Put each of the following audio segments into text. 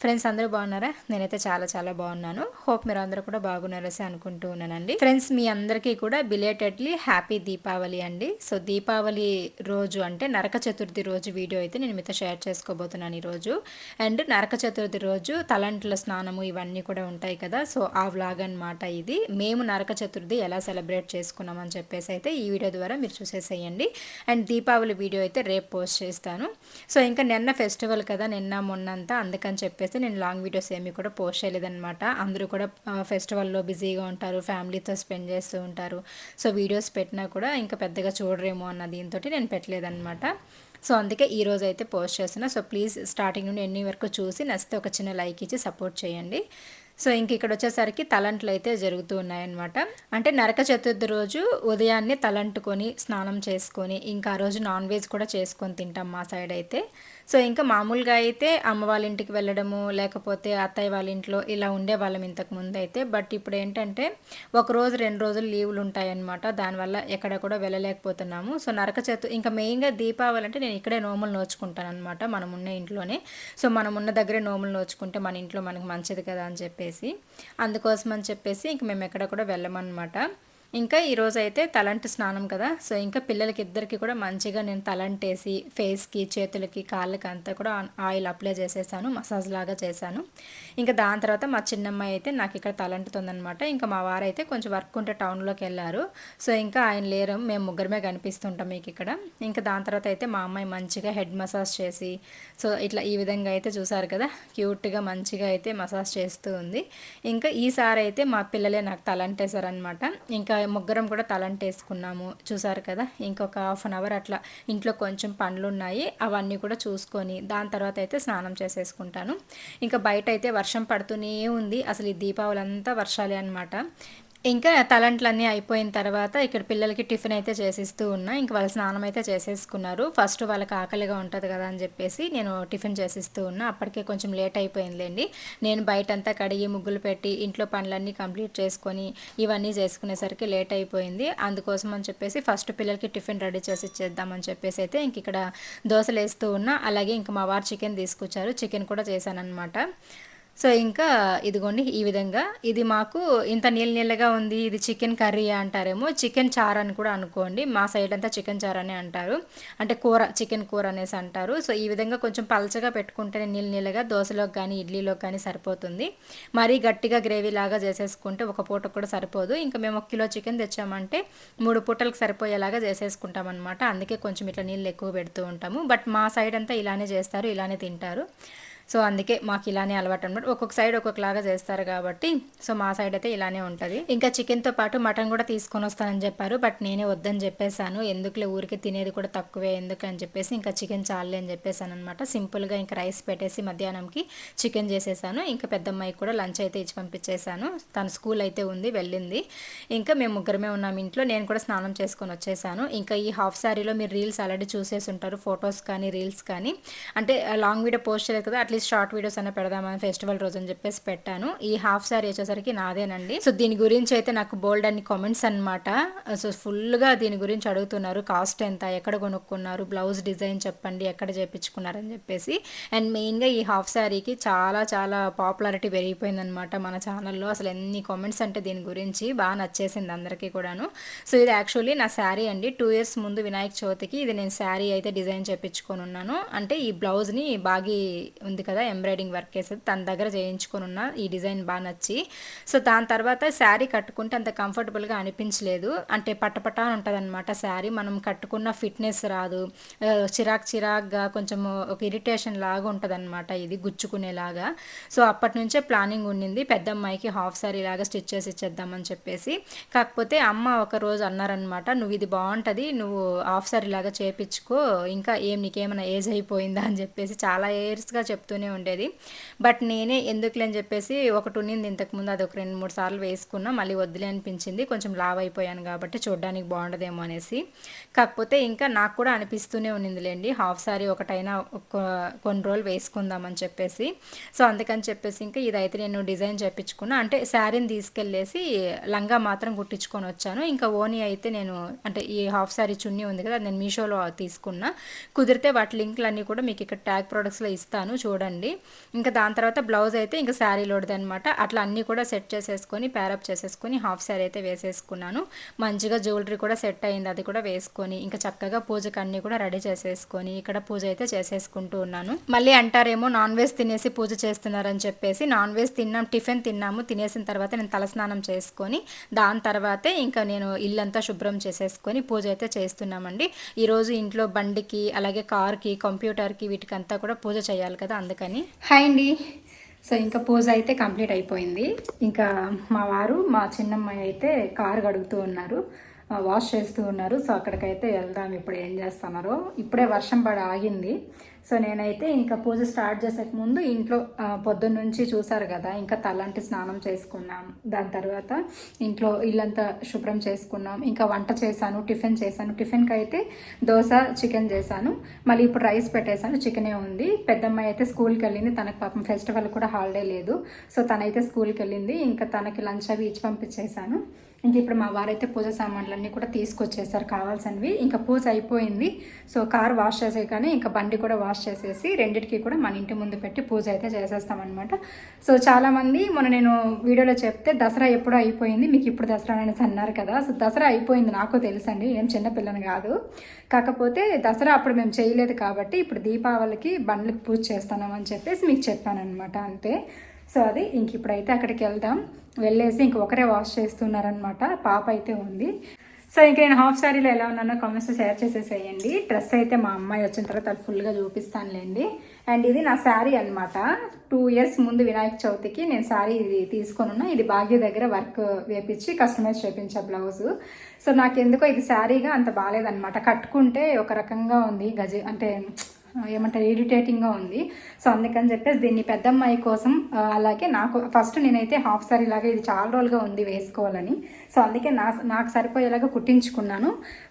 Friends అందరూ బాగున్నారా? నేనైతే చాలా చాలా బాగున్నాను. హోప్ మీరు అందరూ కూడా బాగున్నారసి అనుకుంటూ ఉన్నానండి. ఫ్రెండ్స్ మీ అందరికీ కూడా బిలేటెడ్లీ హ్యాపీ దీపావళి అండి. సో దీపావళి రోజు అంటే నరక చతుర్థి రోజు వీడియో అయితే నేను మీతో షేర్ చేసుకోబోతున్నాను ఈరోజు. అండ్ నరక చతుర్థి రోజు తలంటుల స్నానము ఇవన్నీ కూడా ఉంటాయి కదా. సో ఆ వ్లాగ్ అనమాట ఇది. మేము నరక చతుర్థి ఎలా సెలబ్రేట్ చేసుకున్నామని చెప్పేసి అయితే ఈ వీడియో ద్వారా మీరు చూసేసేయండి. అండ్ దీపావళి వీడియో అయితే రేపు పోస్ట్ చేస్తాను. సో ఇంకా నిన్న ఫెస్టివల్ కదా నిన్న మొన్నంతా అందుకని చెప్పేసి నేను లాంగ్ వీడియోస్ ఏమీ కూడా పోస్ట్ చేయలేదన్నమాట. అందరూ కూడా ఫెస్టివల్లో బిజీగా ఉంటారు ఫ్యామిలీతో స్పెండ్ చేస్తూ ఉంటారు. సో వీడియోస్ పెట్టినా కూడా ఇంకా పెద్దగా చూడరేమో అన్న దీంతో నేను పెట్టలేదన్నమాట. సో అందుకే ఈ రోజు అయితే పోస్ట్ చేస్తున్నా. సో ప్లీజ్ స్టార్టింగ్ నుండి ఎన్ని వరకు చూసి నచ్చితే ఒక చిన్న లైక్ ఇచ్చి సపోర్ట్ చేయండి. సో ఇంక ఇక్కడ వచ్చేసరికి తలంట్లు అయితే జరుగుతూ ఉన్నాయన్నమాట. అంటే నరక చతుర్థి రోజు ఉదయాన్నే తలంటుకొని స్నానం చేసుకొని ఇంకా ఆ రోజు నాన్ వెజ్ కూడా చేసుకొని తింటాం మా సైడ్ అయితే. సో ఇంకా మామూలుగా అయితే అమ్మ వాళ్ళ ఇంటికి వెళ్ళడము లేకపోతే అత్తయ్య వాళ్ళ ఇంట్లో ఇలా ఉండేవాళ్ళం ఇంతకు ముందు అయితే. బట్ ఇప్పుడు ఏంటంటే ఒక రోజు రెండు రోజులు లీవులు ఉంటాయన్నమాట. దానివల్ల ఎక్కడ కూడా వెళ్ళలేకపోతున్నాము. సో నరక చతు ఇంకా మెయిన్గా దీపావళి అంటే నేను ఇక్కడే నోములు నోచుకుంటాను అనమాట మనం ఉన్న ఇంట్లోనే. సో మనం ఉన్న దగ్గరే నోములు నోచుకుంటే మన ఇంట్లో మనకు మంచిది కదా అని చెప్పేసి. అందుకోసం అని చెప్పేసి ఇంక మేము ఎక్కడ కూడా వెళ్ళమన్నమాట. ఇంకా ఈరోజు అయితే తలంటి స్నానం కదా. సో ఇంకా పిల్లలకి ఇద్దరికి కూడా మంచిగా నేను తలంటేసి ఫేస్కి చేతులకి కాళ్ళకి అంతా కూడా ఆయిల్ అప్లై చేసేసాను మసాజ్ లాగా చేశాను. ఇంకా దాని తర్వాత మా చిన్నమ్మాయి అయితే నాకు ఇక్కడ తలంటుతుందనమాట ఇంకా మా వారైతే కొంచెం వర్క్ ఉంటే టౌన్లోకి వెళ్ళారు సో ఇంకా ఆయన లేరు మేము ముగ్గురమే కనిపిస్తుంటాం మీకు ఇక్కడ ఇంకా దాని తర్వాత అయితే మా అమ్మాయి మంచిగా హెడ్ మసాజ్ చేసి సో ఇట్లా ఈ విధంగా అయితే చూసారు కదా క్యూట్గా మంచిగా అయితే మసాజ్ చేస్తూ ఉంది. ఇంకా ఈసారి అయితే మా పిల్లలే నాకు తలంటేశారనమాట ఇంకా ముగ్గురం కూడా తలంటేసుకున్నాము. చూసారు కదా? ఇంకొక హాఫ్ అన్ అవర్ అట్లా ఇంట్లో కొంచెం పనులు ఉన్నాయి అవన్నీ కూడా చూసుకొని దాని తర్వాత అయితే స్నానం చేసేసుకుంటాను. ఇంకా బయట అయితే వర్షం పడుతూనే ఉంది. అసలు ఈ దీపావళి అంతా వర్షాలే అనమాట ఇంకా తలంట్లన్నీ అయిపోయిన తర్వాత ఇక్కడ పిల్లలకి టిఫిన్ అయితే చేసిస్తూ ఉన్నా. ఇంక వాళ్ళ స్నానం అయితే చేసేసుకున్నారు. ఫస్ట్ వాళ్ళకి ఆకలిగా ఉంటుంది కదా అని చెప్పేసి నేను టిఫిన్ చేసిస్తూ ఉన్నా. అప్పటికే కొంచెం లేట్ అయిపోయిందిలేండి. నేను బయటంతా కడిగి ముగ్గులు పెట్టి ఇంట్లో పనులన్నీ కంప్లీట్ చేసుకొని ఇవన్నీ చేసుకునేసరికి లేట్ అయిపోయింది. అందుకోసం అని చెప్పేసి ఫస్ట్ పిల్లలకి టిఫిన్ రెడీ చేసి ఇచ్చేద్దామని చెప్పేసి అయితే ఇంక ఇక్కడ దోశలు వేస్తూ ఉన్నా. అలాగే ఇంకా మా వారు చికెన్ తీసుకొచ్చారు. చికెన్ కూడా చేశానమాట సో ఇంకా ఇదిగోండి ఈ విధంగా ఇది మాకు ఇంత నీళ్ళ నీళ్ళగా ఉంది ఇది చికెన్ కర్రీ అంటారేమో చికెన్ చార్ అని కూడా అనుకోండి మా సైడ్ అంతా చికెన్ చార్ అని అంటారు అంటే కూర చికెన్ కూర అనేసి అంటారు. సో ఈ విధంగా కొంచెం పలచగా పెట్టుకుంటేనే నీళ్ళ నీళ్ళగా దోశలోకి కానీ ఇడ్లీలోకి కానీ సరిపోతుంది. మరీ గట్టిగా గ్రేవీ లాగా చేసేసుకుంటే ఒక పూట కూడా సరిపోదు. ఇంకా మేము ఒక కిలో చికెన్ తెచ్చామంటే మూడు పూటలకు సరిపోయేలాగా చేసేసుకుంటాం అనమాట అందుకే కొంచెం ఇట్లా నీళ్ళు ఎక్కువ పెడుతూ ఉంటాము. బట్ మా సైడ్ అంతా ఇలానే చేస్తారు ఇలానే తింటారు. సో అందుకే మాకు ఇలానే అలవాటు అనమాట ఒక్కొక్క సైడ్ ఒక్కొక్కలాగా చేస్తారు కాబట్టి సో మా సైడ్ అయితే ఇలానే ఉంటుంది. ఇంకా చికెన్తో పాటు మటన్ కూడా తీసుకొని వస్తానని చెప్పారు బట్ నేనే వద్దని చెప్పేశాను. ఎందుకులే ఊరికి తినేది కూడా తక్కువే ఎందుకు అని చెప్పేసి ఇంకా చికెన్ చాలే అని చెప్పేసాను అనమాట సింపుల్గా ఇంకా రైస్ పెట్టేసి మధ్యాహ్నంకి చికెన్ చేసేసాను. ఇంకా పెద్దమ్మాయికి కూడా లంచ్ అయితే ఇచ్చి పంపించేశాను. తన స్కూల్ అయితే ఉంది వెళ్ళింది. ఇంకా మేము ముగ్గురమే ఉన్నాం ఇంట్లో. నేను కూడా స్నానం చేసుకొని వచ్చేసాను. ఇంకా ఈ హాఫ్ శారీలో మీరు రీల్స్ ఆల్రెడీ చూసేసి ఉంటారు ఫొటోస్ కానీ రీల్స్ కానీ. అంటే లాంగ్ వీడియో పోస్ట్ చేయలేదు కదా అట్లీస్ట్ షార్ట్ వీడియోస్ అన్న పెడదామని ఫెస్టివల్ రోజు అని చెప్పేసి పెట్టాను. ఈ హాఫ్ సారీ వచ్చేసరికి నాదేనండి. సో దీని గురించి అయితే నాకు బోల్డ్ అన్ని కామెంట్స్ అనమాట సో ఫుల్గా దీని గురించి అడుగుతున్నారు. కాస్ట్ ఎంత? ఎక్కడ కొనుక్కున్నారు? బ్లౌజ్ డిజైన్ చెప్పండి. ఎక్కడ చేయించుకున్నారని చెప్పేసి. అండ్ మెయిన్గా ఈ హాఫ్ శారీకి చాలా చాలా పాపులారిటీ పెరిగిపోయిందనమాట మన ఛానల్లో అసలు ఎన్ని కామెంట్స్ అంటే దీని గురించి బాగా నచ్చేసింది అందరికీ కూడాను. సో ఇది యాక్చువల్లీ నా శారీ అండి. టూ ఇయర్స్ ముందు వినాయక చవితికి ఇది నేను శారీ అయితే డిజైన్ చేయించుకొని ఉన్నాను. అంటే ఈ బ్లౌజ్ని బాగా ఉంది కదా ఎంబ్రాయిడింగ్ వర్క్ వేసేది తన దగ్గర చేయించుకుని ఉన్న ఈ డిజైన్ బాగా నచ్చి. సో దాని తర్వాత శారీ కట్టుకుంటే అంత కంఫర్టబుల్గా అనిపించలేదు. అంటే పట్టపట్ట ఉంటుంది అనమాట శారీ. మనం కట్టుకున్న ఫిట్నెస్ రాదు. చిరాక్ చిరాక్గా కొంచెం ఒక ఇరిటేషన్ లాగా ఉంటుంది అనమాట ఇది గుచ్చుకునేలాగా. సో అప్పటి నుంచే ప్లానింగ్ ఉండింది. పెద్ద అమ్మాయికి హాఫ్ శారీ లాగా స్టిచ్ చేసి ఇచ్చేద్దామని చెప్పేసి. కాకపోతే అమ్మ ఒక రోజు అన్నారనమాట నువ్వు ఇది బాగుంటుంది. నువ్వు హాఫ్ శారీ లాగా చేపించుకో. ఇంకా ఏం నీకేమైనా ఏజ్ అయిపోయిందా? అని చెప్పేసి చాలా ఇయర్స్గా చెప్తూ అనిపిస్తూనే ఉండేది. బట్ నేనే ఎందుకులే అని చెప్పేసి ఒకటి ఉన్నింది ఇంతకుముందు అది ఒక రెండు మూడు సార్లు వేసుకున్నా మళ్ళీ వద్దులే అనిపించింది. కొంచెం లావ్ అయిపోయాను కాబట్టి చూడడానికి బాగుండదేమో అనేసి. కాకపోతే ఇంకా నాకు కూడా అనిపిస్తూనే ఉన్నిందిలేండి. హాఫ్ సారీ ఒకటైనా కొన్ని రోజులు వేసుకుందామని చెప్పేసి. సో అందుకని చెప్పేసి ఇంకా ఇదైతే నేను డిజైన్ చేయించుకున్నా అంటే శారీని తీసుకెళ్ళేసి లంగా మాత్రం కుట్టించుకొని వచ్చాను. ఇంకా ఓనీ అయితే నేను అంటే ఈ హాఫ్ శారీ చున్నీ ఉంది కదా నేను మీషోలో తీసుకున్నా. కుదిరితే వాటి లింక్లు అన్నీ కూడా మీకు ఇక్కడ ట్యాగ్ ప్రొడక్ట్స్లో ఇస్తాను. చూడండి. ఇంకా దాని తర్వాత బ్లౌజ్ అయితే ఇంకా శారీలోది అనమాట అట్లా అన్నీ కూడా సెట్ చేసేసుకొని ప్యారప్ చేసేసుకొని హాఫ్ శారీ అయితే వేసేసుకున్నాను. మంచిగా జ్యువెలరీ కూడా సెట్ అయింది అది కూడా వేసుకొని ఇంకా చక్కగా పూజకు అన్నీ కూడా రెడీ చేసేసుకొని ఇక్కడ పూజ అయితే చేసేసుకుంటూ ఉన్నాను. మళ్ళీ అంటారేమో నాన్ వెజ్ తినేసి పూజ చేస్తున్నారని చెప్పేసి నాన్ వెజ్ తిన్నాం టిఫిన్ తిన్నాము తినేసిన తర్వాత నేను తలస్నానం చేసుకొని దాని తర్వాతే ఇంకా నేను ఇల్లంతా శుభ్రం చేసేసుకొని పూజ అయితే చేస్తున్నామండి. ఈరోజు ఇంట్లో బండికి అలాగే కార్కి కంప్యూటర్కి వీటికంతా కూడా పూజ చేయాలి కదా అందుకని. హాయ్ అండి. సో ఇంకా పూజ అయితే కంప్లీట్ అయిపోయింది. ఇంకా మా వారు మా చిన్నమ్మాయి అయితే కారు గడుగుతూ ఉన్నారు. వాష్ చేస్తూ ఉన్నారు. సో అక్కడికైతే వెళ్దాం. ఇప్పుడు ఏం చేస్తున్నారో. ఇప్పుడే వర్షం పడి ఆగింది. సో నేనైతే ఇంకా పూజ స్టార్ట్ చేసేక ముందు ఇంట్లో పొద్దున్న నుంచి చూసారు కదా ఇంకా తలంటి స్నానం చేసుకున్నాం. దాని తర్వాత ఇంట్లో ఇల్లంతా శుభ్రం చేసుకున్నాం. ఇంకా వంట చేశాను టిఫిన్ చేశాను. టిఫిన్కి అయితే దోశ చికెన్ చేశాను. మళ్ళీ ఇప్పుడు రైస్ పెట్టేశాను. చికెనే ఉంది. పెద్దమ్మాయి అయితే స్కూల్కి వెళ్ళింది తనకు పాపం ఫెస్టివల్ కూడా హాలిడే లేదు. సో తనైతే స్కూల్కి వెళ్ళింది ఇంకా తనకి లంచ్ అవి ఇచ్చి పంపించేశాను. ఇంక ఇప్పుడు మా వారైతే పూజ సామాన్లన్నీ కూడా తీసుకొచ్చేసారు కావాల్సినవి. ఇంకా పూజ అయిపోయింది. సో కార్ వాష్ చేసే కానీ ఇంకా బండి కూడా వాష్ చేసేసి రెండింటికి కూడా మన ఇంటి ముందు పెట్టి పూజ అయితే చేసేస్తామన్నమాట. సో చాలామంది మొన్న నేను వీడియోలో చెప్తే దసరా ఎప్పుడో అయిపోయింది మీకు ఇప్పుడు దసరా అనేసి అన్నారు కదా. సో దసరా అయిపోయింది నాకు తెలుసండి నేను చిన్నపిల్లని కాదు. కాకపోతే దసరా అప్పుడు మేము చేయలేదు కాబట్టి ఇప్పుడు దీపావళికి బండ్లకు పూజ చేస్తున్నామని చెప్పేసి మీకు చెప్పాను అనమాట అంతే. సో అది ఇంక ఇప్పుడైతే అక్కడికి వెళ్దాం. వెళ్ళేసి ఇంక ఒకరే వాష్ చేస్తున్నారనమాట పాప అయితే ఉంది. సో ఇంక నేను హాఫ్ శారీలో ఎలా ఉన్నానో కామెంట్స్ షేర్ చేసేసేయండి. డ్రెస్ అయితే మా అమ్మాయి వచ్చిన తర్వాత అది ఫుల్గా చూపిస్తానులేండి. అండ్ ఇది నా శారీ అనమాట టూ ఇయర్స్ ముందు వినాయక చవితికి నేను శారీ ఇది తీసుకొని ఉన్నా. ఇది భాగ్య దగ్గర వర్క్ వేపించి కస్టమైజ్ చేపించా బ్లౌజ్ సో నాకు ఎందుకో ఇది శారీగా అంత బాగాలేదనమాట కట్టుకుంటే ఒక రకంగా ఉంది. గజ అంటే ఏమంటారు ఇరిటేటింగ్గా ఉంది. సో అందుకని చెప్పేసి దీన్ని పెద్దమ్మాయి కోసం అలాగే నాకు ఫస్ట్ నేనైతే హాఫ్ సారీ లాగా ఇది చాలా రోజులుగా ఉంది వేసుకోవాలని. సో అందుకే నా నాకు సరిపోయేలాగా కుట్టించుకున్నాను.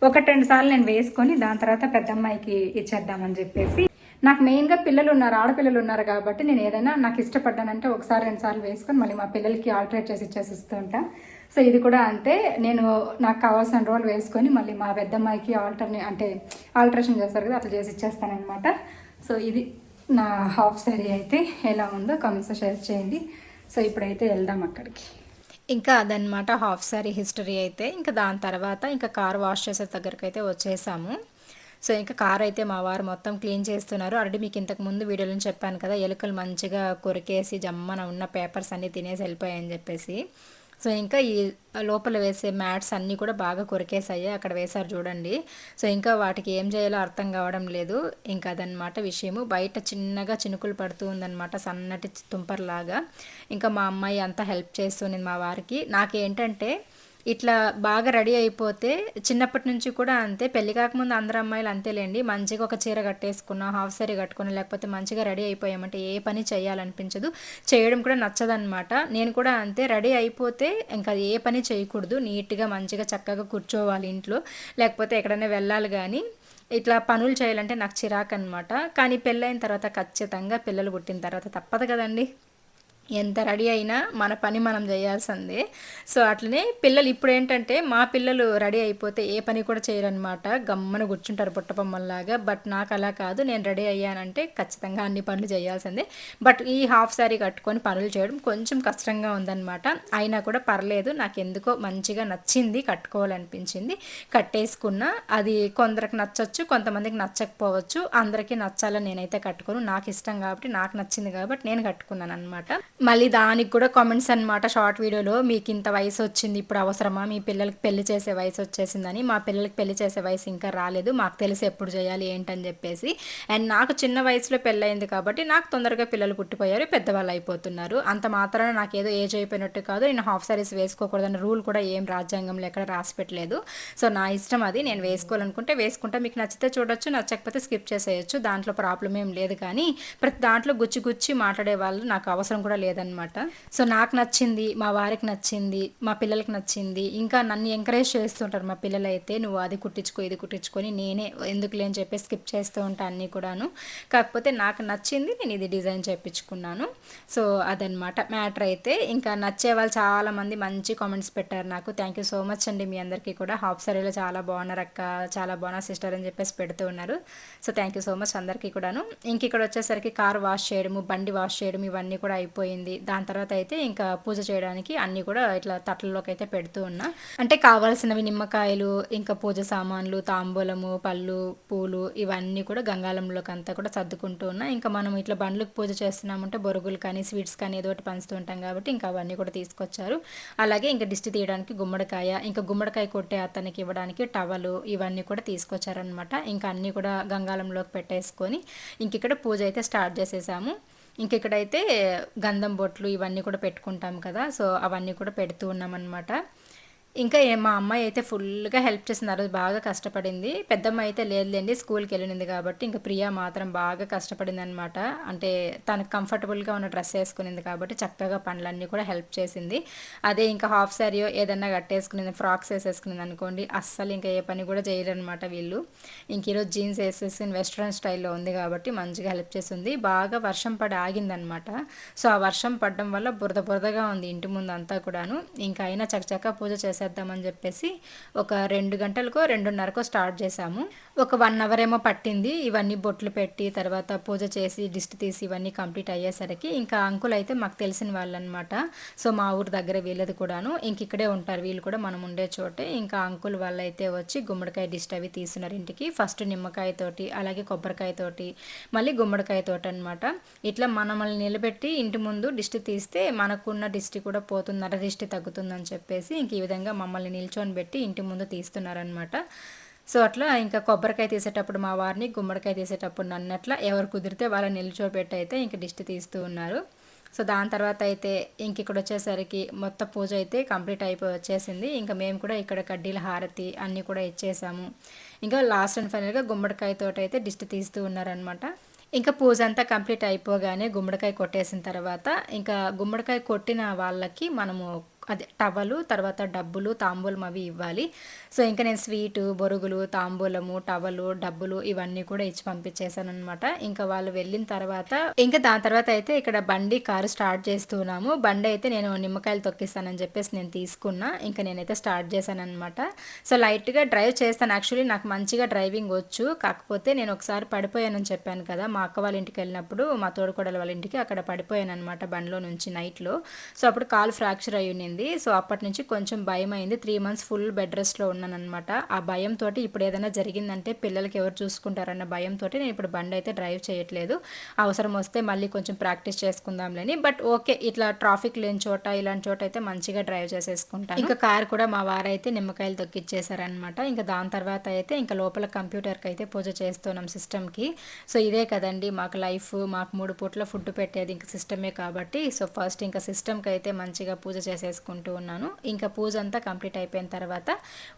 ఒకటి రెండు సార్లు నేను వేసుకొని దాని తర్వాత పెద్దమ్మాయికి ఇచ్చేద్దామని చెప్పేసి. నాకు మెయిన్గా పిల్లలు ఉన్నారు ఆడపిల్లలు ఉన్నారు కాబట్టి నేను ఏదైనా నాకు ఇష్టపడ్డానంటే ఒకసారి రెండు సార్లు వేసుకొని మళ్ళీ మా పిల్లలకి ఆల్టరేట్ చేసి ఇచ్చేసి ఇస్తూ ఉంటాను సో ఇది కూడా అంటే నేను నాకు కావాల్సిన రోల్ వేసుకొని మళ్ళీ మా పెద్దమ్మాయికి ఆల్టర్నే అంటే ఆల్టరేషన్ చేస్తారు కదా అట్లా చేసి ఇచ్చేస్తానమాట సో ఇది నా హాఫ్ శారీ అయితే ఎలా ఉందో కామెంట్స్ షేర్ చేయండి. సో ఇప్పుడైతే వెళ్దాం అక్కడికి. ఇంకా అదనమాట హాఫ్ శారీ హిస్టరీ అయితే. ఇంకా దాని తర్వాత ఇంకా కార్ వాష్ చేసే దగ్గరికి అయితే వచ్చేసాము. సో ఇంకా కార్ అయితే మా వారు మొత్తం క్లీన్ చేస్తున్నారు. ఆల్రెడీ మీకు ఇంతకు ముందు వీడియోలో చెప్పాను కదా ఎలుకలు మంచిగా కొరికేసి జమ్మన ఉన్న పేపర్స్ అన్నీ తినేసి వెళ్ళిపోయాయని చెప్పేసి. సో ఇంకా ఈ లోపల వేసే మ్యాట్స్ అన్నీ కూడా బాగా కొరికేసాయి. అక్కడ వేశారు చూడండి. సో ఇంకా వాటికి ఏం చేయాలో అర్థం కావడం లేదు. ఇంకా అదనమాట విషయము. బయట చిన్నగా చినుకులు పడుతూ ఉందన్నమాట సన్నటి తుంపర్లాగా. ఇంకా మా అమ్మాయి అంతా హెల్ప్ చేస్తుంది మా వారికి. నాకేంటంటే ఇట్లా బాగా రెడీ అయిపోతే చిన్నప్పటి నుంచి కూడా అంతే. పెళ్ళి కాకముందు అందరు అమ్మాయిలు అంతేలేండి. మంచిగా ఒక చీర కట్టేసుకున్నా హాఫ్ సారీ కట్టుకున్నా లేకపోతే మంచిగా రెడీ అయిపోయామంటే ఏ పని చేయాలనిపించదు. చేయడం కూడా నచ్చదనమాట నేను కూడా అంతే. రెడీ అయిపోతే ఇంకా ఏ పని చేయకూడదు. నీట్గా మంచిగా చక్కగా కూర్చోవాలి ఇంట్లో. లేకపోతే ఎక్కడైనా వెళ్ళాలి కానీ ఇట్లా పనులు చేయాలంటే నాకు చిరాకు అనమాట కానీ పెళ్ళైన తర్వాత ఖచ్చితంగా పిల్లలు పుట్టిన తర్వాత తప్పదు కదండి. ఎంత రెడీ అయినా మన పని మనం చేయాల్సిందే. సో అట్లనే పిల్లలు ఇప్పుడు ఏంటంటే మా పిల్లలు రెడీ అయిపోతే ఏ పని కూడా చేయరనమాట గమ్మన కూర్చుంటారు పుట్టబొమ్మల్లాగా. బట్ నాకు అలా కాదు. నేను రెడీ అయ్యానంటే ఖచ్చితంగా అన్ని పనులు చేయాల్సిందే. బట్ ఈ హాఫ్ శారీ కట్టుకొని పనులు చేయడం కొంచెం కష్టంగా ఉందన్నమాట. అయినా కూడా పర్లేదు. నాకు ఎందుకో మంచిగా నచ్చింది కట్టుకోవాలనిపించింది. కట్టేసుకున్న అది కొందరికి నచ్చచ్చు కొంతమందికి నచ్చకపోవచ్చు. అందరికీ నచ్చాలని నేనైతే కట్టుకోను. నాకు ఇష్టం కాబట్టి నాకు నచ్చింది కాబట్టి నేను కట్టుకున్నాను అనమాట మళ్ళీ దానికి కూడా కామెంట్స్ అనమాట షార్ట్ వీడియోలో మీకు ఇంత వయసు వచ్చింది ఇప్పుడు అవసరమా? మీ పిల్లలకి పెళ్ళి చేసే వయసు వచ్చేసిందని మా పిల్లలకి పెళ్ళి చేసే వయసు ఇంకా రాలేదు మాకు తెలిసి ఎప్పుడు చేయాలి ఏంటని చెప్పేసి. అండ్ నాకు చిన్న వయసులో పెళ్ళయింది కాబట్టి నాకు తొందరగా పిల్లలు పుట్టిపోయారు పెద్దవాళ్ళు అయిపోతున్నారు. అంత మాత్రాన నాకేదో ఏజ్ అయిపోయినట్టు కాదు నేను హాఫ్ సారీస్ వేసుకోకూడదని రూల్ కూడా ఏం రాజ్యాంగంలో ఎక్కడ రాసి పెట్టలేదు సో నా ఇష్టం అది నేను వేసుకోవాలనుకుంటే వేసుకుంటా. మీకు నచ్చితే చూడొచ్చు నచ్చకపోతే స్కిప్ చేసేయచ్చు దాంట్లో ప్రాబ్లం ఏం లేదు. కానీ ప్రతి దాంట్లో గుచ్చి గుచ్చి మాట్లాడే వాళ్ళు నాకు అవసరం కూడా లేదనమాట సో నాకు నచ్చింది మా వారికి నచ్చింది మా పిల్లలకి నచ్చింది. ఇంకా నన్ను ఎంకరేజ్ చేస్తుంటారు మా పిల్లలు అయితే నువ్వు అది కుట్టించుకో ఇది కుట్టించుకొని నేనే ఎందుకు లేని చెప్పి స్కిప్ చేస్తూ ఉంటాను అన్నీ కూడాను. కాకపోతే నాకు నచ్చింది నేను ఇది డిజైన్ చేయించుకున్నాను. సో అదనమాట మ్యాటర్ అయితే. ఇంకా నచ్చే వాళ్ళు చాలామంది మంచి కామెంట్స్ పెట్టారు నాకు. థ్యాంక్ యూ సో మచ్ అండి మీ అందరికీ కూడా. హాఫ్ సారీలో చాలా బాగున్నారు అక్క చాలా బాగున్నారు సిస్టర్ అని చెప్పేసి పెడుతూ ఉన్నారు. So thank you so much అందరికీ కూడాను. ఇంక ఇక్కడ వచ్చేసరికి కార్ వాష్ చేయడము బండి వాష్ చేయడం ఇవన్నీ కూడా అయిపోయింది. అయిపోయింది. దాని తర్వాత అయితే ఇంకా పూజ చేయడానికి అన్ని కూడా ఇట్లా తట్లలోకి అయితే పెడుతూ ఉన్నా. అంటే కావాల్సినవి నిమ్మకాయలు ఇంకా పూజ సామాన్లు తాంబూలము పళ్ళు పూలు ఇవన్నీ కూడా గంగాలంలోకి అంతా కూడా సర్దుకుంటూ ఉన్నా. ఇంకా మనం ఇట్లా బండ్లకు పూజ చేస్తున్నామంటే బొరుగులు కానీ స్వీట్స్ కానీ ఏదో ఒకటి పంచుతూ ఉంటాం కాబట్టి ఇంకా అవన్నీ కూడా తీసుకొచ్చారు. అలాగే ఇంకా దిష్టి తీయడానికి గుమ్మడికాయ ఇంకా గుమ్మడికాయ కొట్టే అతనికి ఇవ్వడానికి టవలు ఇవన్నీ కూడా తీసుకొచ్చారనమాట ఇంకా అన్నీ కూడా గంగాలంలోకి పెట్టేసుకొని ఇంక ఇక్కడ పూజ అయితే స్టార్ట్ చేసేసాము. ఇంక ఇక్కడైతే గంధం బొట్లు ఇవన్నీ కూడా పెట్టుకుంటాం కదా సో అవన్నీ కూడా పెడుతూ ఉన్నామన్నమాట. ఇంకా మా అమ్మాయి అయితే ఫుల్గా హెల్ప్ చేసింది. ఆ రోజు బాగా కష్టపడింది. పెద్దమ్మ అయితే లేదులేండి స్కూల్కి వెళ్ళింది కాబట్టి ఇంకా ప్రియా మాత్రం బాగా కష్టపడింది అనమాట అంటే తనకు కంఫర్టబుల్గా ఉన్న డ్రెస్ వేసుకునింది కాబట్టి చక్కగా పనులన్నీ కూడా హెల్ప్ చేసింది. అదే ఇంకా హాఫ్ శారీయో ఏదన్నా కట్టేసుకునింది ఫ్రాక్స్ వేసేసుకునింది అనుకోండి అస్సలు ఇంకా ఏ పని కూడా చేయరనమాట వీళ్ళు. ఇంక ఈరోజు జీన్స్ వేసేసి వెస్ట్రన్ స్టైల్లో ఉంది కాబట్టి మంచిగా హెల్ప్ చేసింది. బాగా వర్షం పడి ఆగిందనమాట సో ఆ వర్షం పడడం వల్ల బురద బురదగా ఉంది ఇంటి ముందు అంతా కూడాను. ఇంకా అయినా చక్కచక్క పూజ చేసే చేసేద్దామని చెప్పేసి ఒక రెండు గంటలకో రెండున్నరకో స్టార్ట్ చేసాము ఒక వన్ అవర్ ఏమో పట్టింది. ఇవన్నీ బొట్లు పెట్టి తర్వాత పూజ చేసి డిస్ట్ తీసి ఇవన్నీ కంప్లీట్ అయ్యేసరికి ఇంకా అంకుల్ అయితే మాకు తెలిసిన వాళ్ళు అనమాట సో మా ఊరు దగ్గర వీళ్ళది కూడాను. ఇంక ఇక్కడే ఉంటారు. వీళ్ళు కూడా మనం ఉండే చోటే. ఇంకా అంకుల్ వాళ్ళు అయితే వచ్చి గుమ్మడికాయ డిస్ట్ అవి తీస్తున్నారు ఇంటికి. ఫస్ట్ నిమ్మకాయతోటి అలాగే కొబ్బరికాయతోటి మళ్ళీ గుమ్మడికాయతోటి అనమాట ఇట్లా మనల్ని నిలబెట్టి ఇంటి ముందు డిస్ట్ తీస్తే మనకున్న దిష్టి కూడా పోతుంది నర దిష్టి తగ్గుతుందని చెప్పేసి ఇంక ఈ విధంగా మమ్మల్ని నిల్చొని పెట్టి ఇంటి ముందు తీస్తున్నారనమాట సో అట్లా ఇంకా కొబ్బరికాయ తీసేటప్పుడు మా వారిని గుమ్మడికాయ తీసేటప్పుడు నన్నట్లా ఎవరు కుదిరితే వాళ్ళని నిల్చోబెట్టి అయితే ఇంక దిష్టి తీస్తూ ఉన్నారు. సో దాని తర్వాత అయితే ఇంక ఇక్కడ వచ్చేసరికి మొత్తం పూజ అయితే కంప్లీట్ అయిపోయి వచ్చేసింది ఇంకా మేము కూడా ఇక్కడ కడ్డీల హారతి అన్నీ కూడా ఇచ్చేసాము. ఇంకా లాస్ట్ అండ్ ఫైనల్గా గుమ్మడికాయతో అయితే దిష్టి తీస్తూ ఉన్నారనమాట ఇంకా పూజ అంతా కంప్లీట్ అయిపోగానే గుమ్మడికాయ కొట్టేసిన తర్వాత ఇంకా గుమ్మడికాయ కొట్టిన వాళ్ళకి మనము అదే టవలు తర్వాత డబ్బులు తాంబూలం అవి ఇవ్వాలి. సో ఇంకా నేను స్వీటు బొరుగులు తాంబూలము టవలు డబ్బులు ఇవన్నీ కూడా ఇచ్చి పంపించేశాను అనమాట ఇంకా వాళ్ళు వెళ్ళిన తర్వాత ఇంకా దాని తర్వాత అయితే ఇక్కడ బండి కారు స్టార్ట్ చేస్తున్నాము. బండి అయితే నేను నిమ్మకాయలు తొక్కిస్తానని చెప్పేసి నేను తీసుకున్నా. ఇంకా నేనైతే స్టార్ట్ చేశాను అనమాట సో లైట్గా డ్రైవ్ చేస్తాను. యాక్చువల్లీ నాకు మంచిగా డ్రైవింగ్ వచ్చు. కాకపోతే నేను ఒకసారి పడిపోయానని చెప్పాను కదా మా అక్క వాళ్ళ ఇంటికి వెళ్ళినప్పుడు మా తోడుకోడల వాళ్ళ ఇంటికి అక్కడ పడిపోయాను అనమాట బండిలో నుంచి నైట్లో. సో అప్పుడు కాలు ఫ్రాక్చర్ అయ్యి అయింది సో అప్పటి నుంచి కొంచెం భయం అయింది త్రీ మంత్స్ ఫుల్ బెడ్ రెస్ట్లో ఉన్నాను అనమాట ఆ భయంతో ఇప్పుడు ఏదైనా జరిగిందంటే పిల్లలకి ఎవరు చూసుకుంటారన్న భయంతో నేను ఇప్పుడు బండి అయితే డ్రైవ్ చేయట్లేదు. అవసరం వస్తే మళ్ళీ కొంచెం ప్రాక్టీస్ చేసుకుందాంలేని. బట్ ఓకే ఇట్లా ట్రాఫిక్ లేని చోట ఇలాంటి చోట అయితే మంచిగా డ్రైవ్ చేసేసుకుంటాను. ఇంకా కార్ కూడా మా వారైతే నిమ్మకాయలు తొక్కిచ్చేసారనమాట ఇంకా దాని తర్వాత అయితే ఇంకా లోపల కంప్యూటర్కి అయితే పూజ చేస్తున్నాం సిస్టమ్కి. సో ఇదే కదండి. మాకు లైఫ్ మాకు మూడు పూట్ల ఫుడ్ పెట్టేది ఇంకా సిస్టమే కాబట్టి. సో ఫస్ట్ ఇంకా సిస్టమ్కి అయితే మంచిగా పూజ చేసేసుకుంటాం చేసుకుంటూ ఉన్నాను. ఇంకా పూజ అంతా కంప్లీట్ అయిపోయిన తర్వాత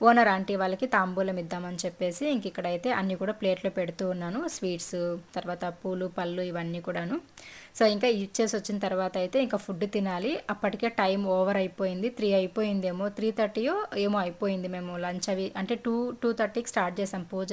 ఓనర్ ఆంటీ వాళ్ళకి తాంబూలం ఇద్దామని చెప్పేసి ఇంక ఇక్కడైతే అన్నీ కూడా ప్లేట్లో పెడుతూ ఉన్నాను. స్వీట్స్ తర్వాత పూలు పళ్ళు ఇవన్నీ కూడాను. సో ఇంకా ఇచ్చేసి వచ్చిన తర్వాత అయితే ఇంకా ఫుడ్ తినాలి. అప్పటికే టైం ఓవర్ అయిపోయింది. త్రీ అయిపోయిందేమో త్రీ థర్టీయో ఏమో అయిపోయింది మేము లంచ్ అవి. అంటే టూ టూ థర్టీకి స్టార్ట్ చేసాం పూజ.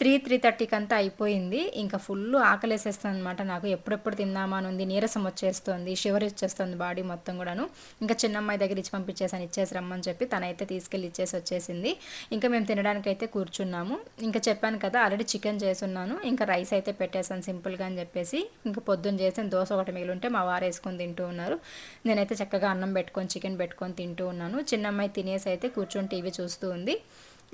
త్రీ త్రీ థర్టీకి అంతా అయిపోయింది. ఇంకా ఫుల్ ఆకలేసేస్తుంది అనమాట నాకు. ఎప్పుడెప్పుడు తిందామా అని ఉంది. నీరసం వచ్చేస్తుంది. షివర్ ఇచ్చేస్తుంది బాడీ మొత్తం కూడాను. ఇంకా చిన్నమ్మాయి దగ్గర ఇచ్చి పంపించేసాను ఇచ్చేసి రమ్మని చెప్పి తనైతే తీసుకెళ్ళి ఇచ్చేసి వచ్చేసింది. ఇంకా మేము తినడానికి అయితే కూర్చున్నాము. ఇంకా చెప్పాను కదా ఆల్రెడీ చికెన్ చేసున్నాను ఇంకా రైస్ అయితే పెట్టేసాను సింపుల్గా అని చెప్పేసి. ఇంకా పొద్దున్న చేసిన దోశ ఒకటి మిగిలి ఉంటే మా వారు వేసుకొని తింటూ ఉన్నారు. నేనైతే చక్కగా అన్నం పెట్టుకొని చికెన్ పెట్టుకొని తింటూ ఉన్నాను. చిన్నమ్మాయి తినేసి అయితే కూర్చొని టీవీ చూస్తూ ఉంది.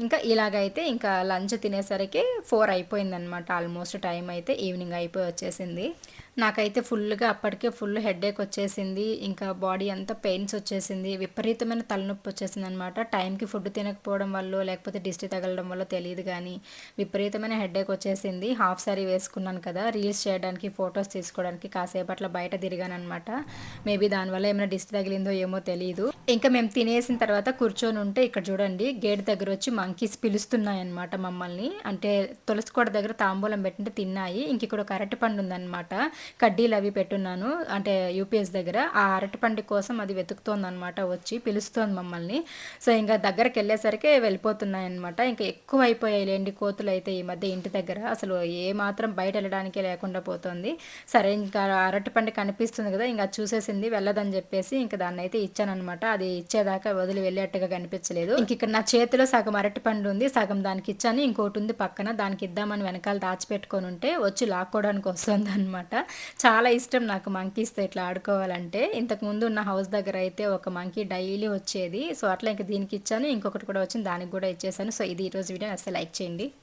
ఇంకా ఇలాగైతే ఇంకా లంచ్ తినేసరికి ఫోర్ అయిపోయిందనమాట ఆల్మోస్ట్ టైం అయితే ఈవినింగ్ అయిపోయి వచ్చేసింది. నాకైతే ఫుల్గా అప్పటికే ఫుల్ హెడేక్ వచ్చేసింది. ఇంకా బాడీ అంతా పెయిన్స్ వచ్చేసింది. విపరీతమైన తలనొప్పి వచ్చేసింది అనమాట టైంకి ఫుడ్ తినకపోవడం వల్ల లేకపోతే దిష్టి తగలడం వల్ల తెలియదు కానీ విపరీతమైన హెడేక్ వచ్చేసింది. హాఫ్ సారీ వేసుకున్నాను కదా రీల్స్ చేయడానికి ఫొటోస్ తీసుకోవడానికి కాసేపు అట్లా బయట తిరిగాను అనమాట మేబీ దానివల్ల ఏమైనా డిస్టి తగిలిందో ఏమో తెలియదు ఇంకా మేము తినేసిన తర్వాత కూర్చొని ఉంటే ఇక్కడ చూడండి గేట్ దగ్గర వచ్చి మంకీస్ పిలుస్తున్నాయన్నమాట మమ్మల్ని. అంటే తులసికోట దగ్గర తాంబూలం పెట్టింటే తిన్నాయి. ఇంక ఇక్కడ ఒక అరటి పండు ఉందన్నమాట. కడ్డీలు అవి పెట్టున్నాను. అంటే యూపీఎస్ దగ్గర. ఆ అరటిపండు కోసం అది వెతుకుతోంది అనమాట వచ్చి పిలుస్తోంది మమ్మల్ని. సో ఇంకా దగ్గరికి వెళ్ళేసరికి వెళ్ళిపోతున్నాయి అనమాట ఇంకా ఎక్కువ అయిపోయాయి లేండి కోతులు అయితే ఈ మధ్య ఇంటి దగ్గర. అసలు ఏ మాత్రం బయట వెళ్ళడానికి లేకుండా పోతుంది. సరే ఇంకా అరటిపండు కనిపిస్తుంది కదా ఇంకా చూసేసింది వెళ్ళదని చెప్పేసి ఇంకా దాన్ని అయితే ఇచ్చానమాట అది ఇచ్చేదాకా వదిలి వెళ్ళేట్టుగా కనిపించలేదు. ఇంక ఇక్కడ నా చేతిలో సగం అరటిపండు ఉంది సగం దానికి ఇచ్చాను. ఇంకోటి ఉంది పక్కన దానికి ఇద్దామని వెనకాల దాచిపెట్టుకొని ఉంటే వచ్చి లాక్కోవడానికి వస్తుంది అనమాట చాలా ఇష్టం నాకు మంకీస్తో ఇట్లా ఆడుకోవాలంటే. ఇంతకుముందు ఉన్న హౌస్ దగ్గర అయితే ఒక మంకీ డైలీ వచ్చేది. సో అట్లా ఇంకా దీనికి ఇచ్చాను. ఇంకొకటి కూడా వచ్చింది. దానికి కూడా ఇచ్చేసాను. సో ఇది ఈరోజు వీడియో. అసలు లైక్ చేయండి.